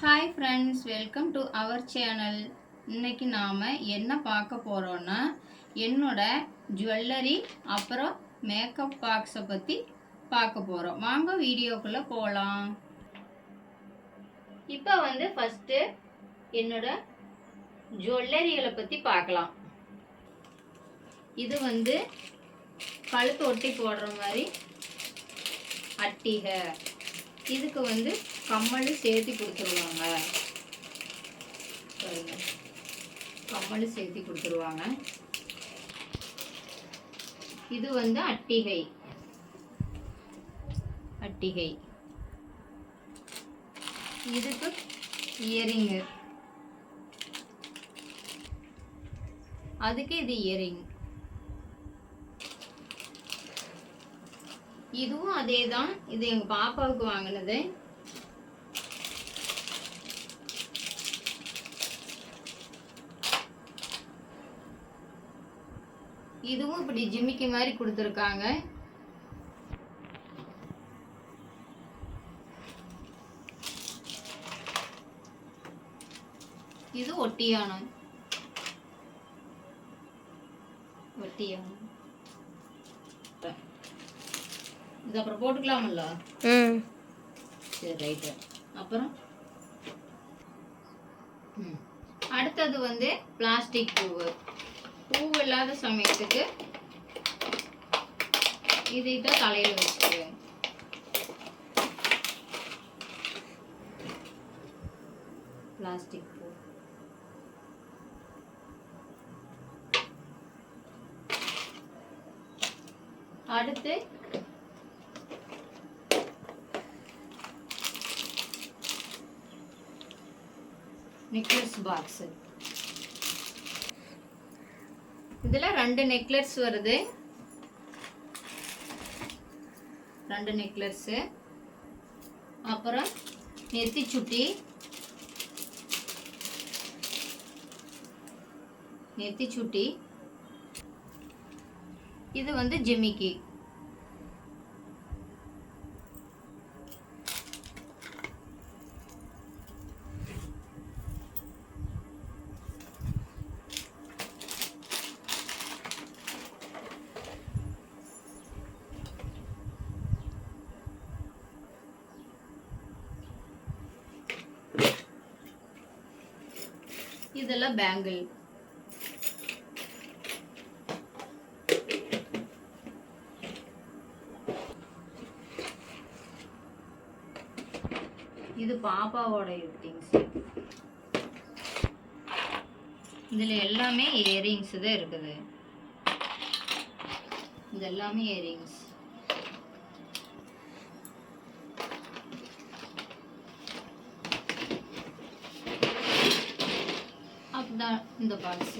Hi friends welcome to our channel இன்றைக்கி நாம் என்ன பார்க்க போகிறோன்னா என்னோட ஜுவல்லரி அப்புறம் மேக்கப் பாக்ஸை பற்றி பார்க்க போகிறோம் வாங்க வீடியோக்குள்ளே போகலாம் இப்போ வந்து ஃபஸ்ட்டு என்னோட ஜுவல்லரிகளை பற்றி பார்க்கலாம். இது வந்து கழுத்து ஒட்டி போடுற மாதிரி அட்டிகை. இதுக்கு வந்து கம்மல் சேர்த்து கொடுத்துருவாங்க. கம்மல் சேர்த்து கொடுத்துருவாங்க. இது வந்து அட்டிகை. அட்டிகை. இதுக்கு இயரிங்கு அதுக்கு இது இயரிங் இதுவும் அதே தான் இது எங்கள் பாப்பாவுக்கு வாங்கினது. இதுவும் இப்படி ஜிமிக்கி மாதிரி கொடுத்துருக்காங்க. இது ஒட்டியானம் ஒட்டியானம் இது அப்புறம் போட்டுக்கலாமல்ல? ம். சரி ரைட்டு அப்புறம். அடுத்தது வந்து பிளாஸ்டிக் பூவு. பூ இல்லாத சமயத்துக்கு இதை தான் தலையில் வச்சுக்குவேன். பிளாஸ்டிக் பூ. அடுத்து நெக்லஸ் பாக்ஸு இதில் ரெண்டு நெக்லஸ் வருது. ரெண்டு நெக்லஸ்ஸு அப்புறம் நெத்தி சுட்டி. நெத்தி சுட்டி. இது வந்து ஜிமிக்கி. இதெல்லாம் பேங்கிள் இது பாப்பாவோட திங்ஸ் இதில் எல்லாமே இயரிங்ஸ் தான் இருக்குது. இது எல்லாமே இயரிங்ஸ் இந்த பாக்ஸ்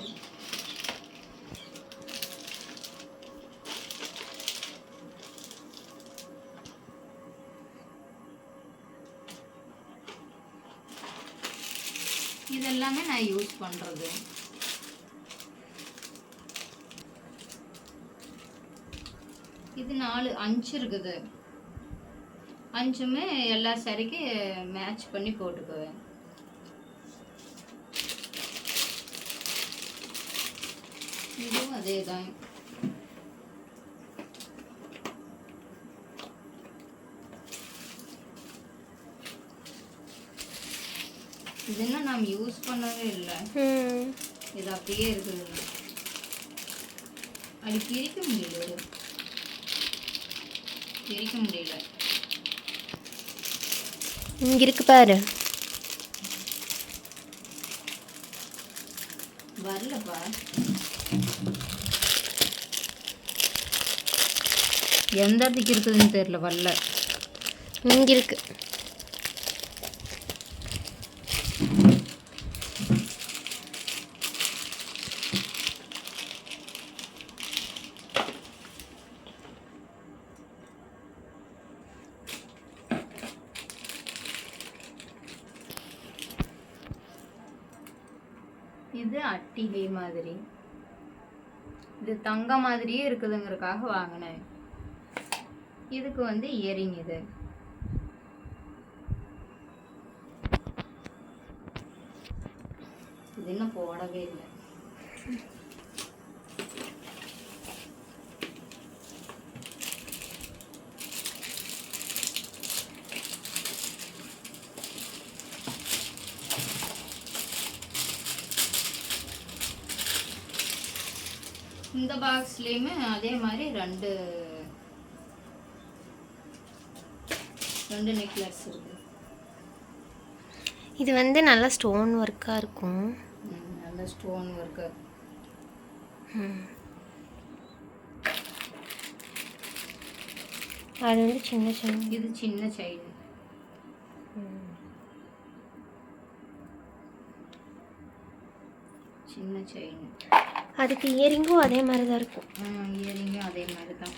இதெல்லாமே நான் யூஸ் பண்ணுறது இது நாலு அஞ்சு இருக்குது. அஞ்சுமே எல்லா சரிக்கு மேட்ச் பண்ணி போட்டுக்குவேன். இதுவும் அதே தான் இதெல்லாம் நாம் யூஸ் பண்ணவே இல்லை. இது அப்படியே இருக்குது. அது பிரிக்க முடியல. பிரிக்க முடியல. இங்க இருக்கு பாரு. வரலப்பா. எந்த இடத்துக்கு இருக்குதுன்னு தெரியல வரல. இங்க இருக்கு இது அட்டிகை மாதிரி. இது தங்க மாதிரியே இருக்குதுங்கிறதுக்காக வாங்கினேன். இதுக்கு வந்து இயரிங் இது. இது இன்னும் போடவே இல்லை. இந்த பாக்ஸ்லேயுமே அதே மாதிரி ரெண்டு ரெண்டு நெக்லஸ் இருக்கு. இது வந்து நல்லா ஸ்டோன் ஒர்க்காக இருக்கும். நல்ல ஸ்டோன் ஒர்க்கு. அது வந்து சின்ன சின்ன இது சின்ன செயின் சின்ன செயின் அதுக்கு இயரிங்கும் அதே மாதிரி தான் இருக்கும் இயரிங்கும் அதே மாதிரி தான்.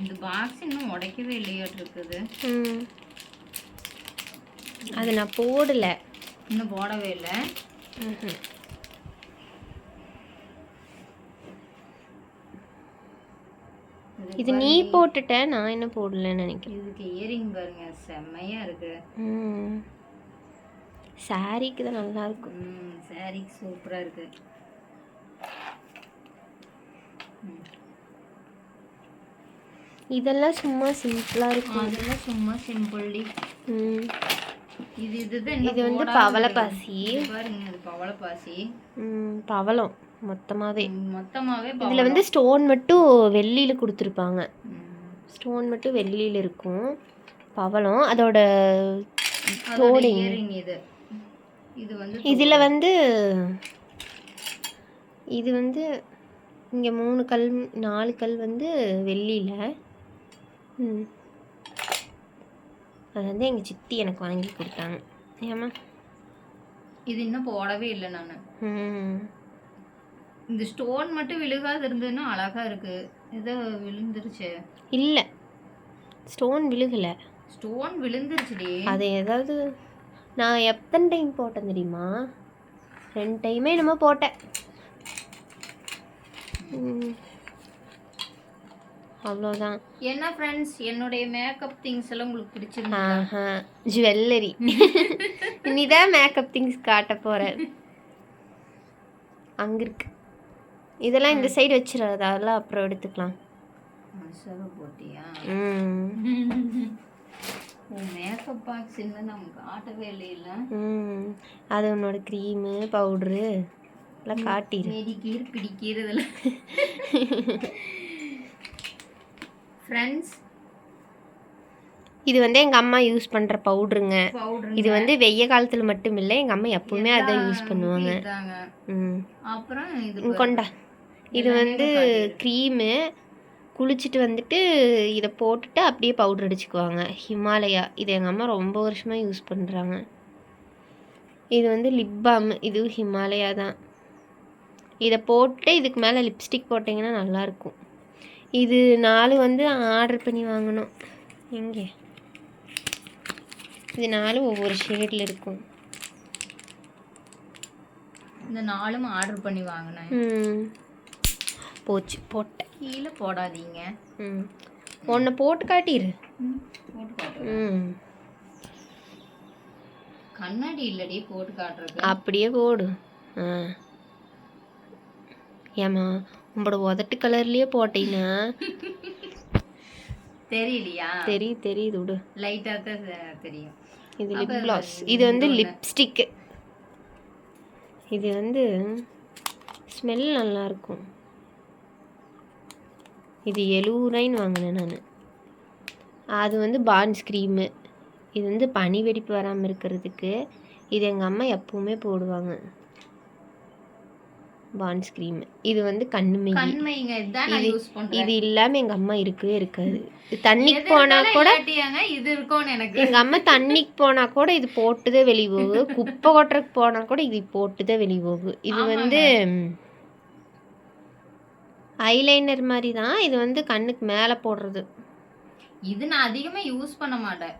இந்த பாக்ஸ் இன்னும் உடைக்கவே இல்லையாட்டு இருக்குது. அது நான் போடலை. இன்னும் போடவே இல்லை. இது நீ போட்டுட்ட நான் என்ன போடலன்னு நினைக்கிறேன். இதுக்கு இயரிங் பாருங்க செம்மையா இருக்கு. சாரிக்கு தான் நல்லா இருக்கும். ம் சாரி சூப்பரா இருக்கு. இதெல்லாம் சும்மா சிம்பிளாக இருக்கும். அதெல்லாம் சும்மா சிம்பிள்டி இது இதுதான் இது வந்து பவளப்பாசி பாருங்க இது பவளப்பாசி ம் பவளம் மொத்தமாகவே ம், மொத்தமாவே இதில் வந்து ஸ்டோன் மட்டும் வெள்ளியில் கொடுத்துருப்பாங்க. ஸ்டோன் மட்டும் வெள்ளியில் இருக்கும். பவளம் அதோட இயரிங் இது. இது வந்து இதில் வந்து இது வந்து இங்கே மூணு கல் நாலு கல் வந்து வெள்ளியில். ம். அது வந்து எங்கள் சித்தி எனக்கு வாங்கி கொடுத்தாங்க. ஏமா இது இன்னும் போடவே இல்லை நான். இந்த ஸ்டோன் மட்டும் விழுகாது இருந்ததுன்னா அழகா இருக்கு. ஏதோ விழுந்துருச்சு. இல்லை. ஸ்டோன் விழுகலை. ஸ்டோன் விழுந்துருச்சுடி. அது ஏதாவது நான் எத்தனை டைம் போட்டேன் தெரியுமா? ரெண்டு டைமே என்னமோ போட்டேன். அவ்வளோதான் என்ன ஃப்ரெண்ட்ஸ் என்னுடைய மேக்கப் திங்ஸ் எல்லாம் உங்களுக்கு பிடிச்சிருந்தா ஜுவல்லரி இனிதான் மேக்கப் திங்ஸ் காட்ட போகிறேன் அங்கே இருக்கு. இதெல்லாம் இந்த சைடு வச்சிடாது அதெல்லாம் அப்புறம் எடுத்துக்கலாம். மேக்கப் பாக்ஸ் இன்னும் நமக்கு காட்டவே இல்லையில ம். அது உன்னோட க்ரீமு பவுட்ரு எல்லாம் காட்டிடு மெடிக்கீர் பிடிக்கிறதுல ஃப்ரெண்ட்ஸ் இது வந்து எங்கள் அம்மா யூஸ் பண்ணுற பவுட்ருங்க பவுடர் இது வந்து வெய்ய காலத்தில் மட்டும் இல்லை எங்கள் அம்மா எப்பவுமே அதை யூஸ் பண்ணுவாங்க. ம். அப்புறம் கொண்டா. இது வந்து க்ரீமு குளிச்சுட்டு வந்துட்டு இதை போட்டுட்டு அப்படியே பவுடர் அடிச்சுக்குவாங்க. ஹிமாலயா. இது எங்கள் அம்மா ரொம்ப வருஷமாக யூஸ் பண்ணுறாங்க இது வந்து லிப் பாம் இதுவும் ஹிமாலயா தான். இதை போட்டு இதுக்கு மேலே லிப்ஸ்டிக் போட்டிங்கன்னா நல்லாயிருக்கும். இது நாலு வந்து ஆர்டர் பண்ணி வாங்கணும். எங்கே இது நாலு ஒவ்வொரு ஷேடில் இருக்கும். இந்த நாலும் ஆர்டர் பண்ணி வாங்கினேன். ம். போச்சு போட்டேன். கீழே போடாதீங்க. ம். ஒன்றை போட்டு காட்டிடு ம் கண்ணாடி இல்லடி போட்டு காட்டுறது அப்படியே போடு. ஆ. ஏம்மா உங்களோட உதட்டு கலர்லேயே போட்டீங்கன்னா தெரியலையா? தெரியுது தெரியுது விடு. லைட்டா தான் தெரியும். இது லிப் கிளாஸ் இது வந்து லிப்ஸ்டிக்கு இது வந்து ஸ்மெல் நல்லா இருக்கும் இது எழுபது ரூபாய்ன்னு வாங்கினேன் நான். அது வந்து பான்ஸ் க்ரீமு இது வந்து பனி வெடிப்பு வராமல் இருக்கிறதுக்கு இது எங்கள் அம்மா எப்பவுமே போடுவாங்க. பான்ஸ் க்ரீம் இது வந்து கண்ணு மெய் கண்மைங்க இதுதான் நான் யூஸ் பண்றேன். இது இல்லாமல் எங்கள் அம்மா இருக்கவே இருக்காது. தண்ணிக்கு போனால் கூட இது இருக்கும்னு எனக்கு. எங்கள் அம்மா தண்ணிக்கு போனால் கூட இது போட்டுதே வெளியே போகு குப்பை கொட்டுறதுக்கு போனால் கூட இது போட்டுதே வெளியே போகு இது வந்து ஐலைனர் மாதிரி தான் இது வந்து கண்ணுக்கு மேலே போடுறது. இது நான் அதிகமா யூஸ் பண்ண மாட்டேன்.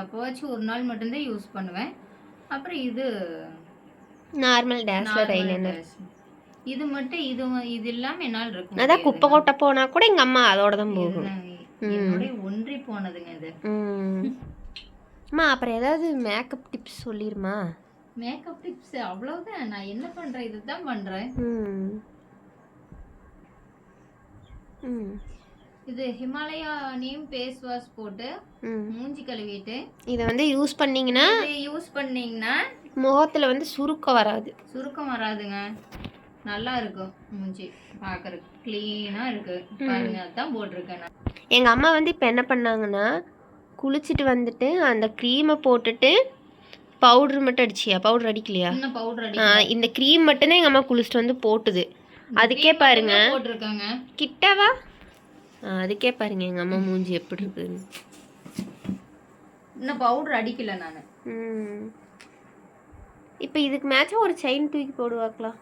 எப்போவாச்சும் ஒரு நாள் மட்டும்தான் யூஸ் பண்ணுவேன். அப்புறம் இது நார்மல் டேஸ்லர் ஐலைனர் இது மட்டும் இது இது இல்லாம என்னால் இருக்கும் அதான் குப்பை கொட்டை போனால் கூட எங்கள் அம்மா அதோட தான் போகும். என்னோட ஒன்றி போனதுங்க இது. அம்மா அப்புறம் ஏதாவது மேக்கப் டிப்ஸ் சொல்லிருமா? மேக்கப் டிப்ஸ் அவ்வளவுதான். நான் என்ன பண்றேன்? இதுதான் பண்றேன். ம். ம். இது ஹிமாலயா நீம் ஃபேஸ் வாஷ் போட்டு மூஞ்சி கழுவிட்டு இதை வந்து யூஸ் பண்ணீங்கன்னா யூஸ் பண்ணீங்கன்னா முகத்தில் வந்து சுருக்கம் வராது. சுருக்கம் வராதுங்க. நல்லா இருக்கும் மூஞ்சி பார்க்கறதுக்கு க்ளீனா இருக்கு. பாருங்க அதான் போட்டிருக்கேன் எங்கள் அம்மா வந்து இப்போ என்ன பண்ணாங்கன்னா குளிச்சுட்டு வந்துட்டு அந்த க்ரீமை போட்டுட்டு பவுடர் மட்டும் அடிச்சியா? பவுடர் அடிக்கலையா? பவுடர் இந்த க்ரீம் மட்டும்தான் எங்கள் அம்மா குளிச்சுட்டு வந்து போட்டுது. அதுக்கே பாருங்க. போட்டிருக்காங்க. கிட்டவா? அதுக்கே பாருங்க எங்கள் அம்மா மூஞ்சி எப்படி இருக்குன்னு இன்னும் பவுடர் அடிக்கல நான். இப்போ இதுக்கு மேட்சாக ஒரு செயின் தூக்கி போடுவாக்கலாம்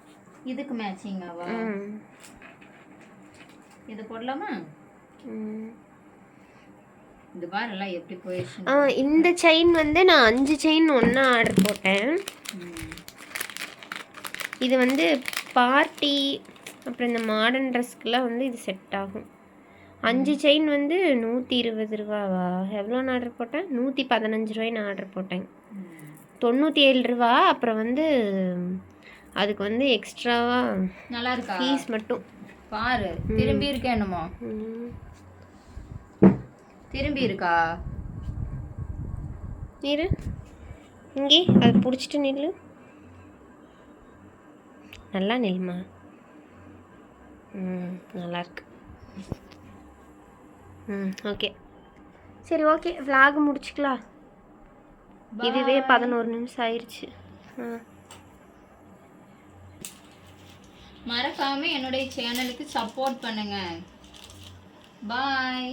இதுக்கு மேட்சிங்காவா இது போடலாமா? ம். இது பாருல எப்படி போயிடுச்சு ஆ இந்த செயின் வந்து நான் அஞ்சு செயின் ஒன்றா ஆர்டர் போட்டேன். இது வந்து பார்ட்டி அப்புறம் இந்த மாடர்ன் ட்ரெஸ்க்கெலாம் வந்து இது செட் ஆகும். அஞ்சு செயின் வந்து நூற்றி இருபது ரூபாவா? எவ்வளோன்னு ஆர்டர் போட்டேன்? நூற்றி பதினஞ்சு ரூபாய்ன்னு ஆர்டர் போட்டேன். தொண்ணூற்றி ஏழு ரூபா அப்புறம் வந்து அதுக்கு வந்து எக்ஸ்ட்ராவா நல்லா இருக்கா ஃபீஸ் மட்டும். பாரு திரும்பி இருக்கா என்னமோ. ம். திரும்பி இருக்கா? இரு. இங்கே அதை பிடிச்சிட்டு நில்லு. நல்லா நில்லுமா? ம் நல்லா இருக்கு ம் ஓகே. சரி ஓகே. vlog முடிச்சுக்கலாம். இதுவே பதினோரு நிமிஷம் ஆயிடுச்சு மறக்காம என்னுடைய சேனலுக்கு சப்போர்ட் பண்ணுங்க. பாய்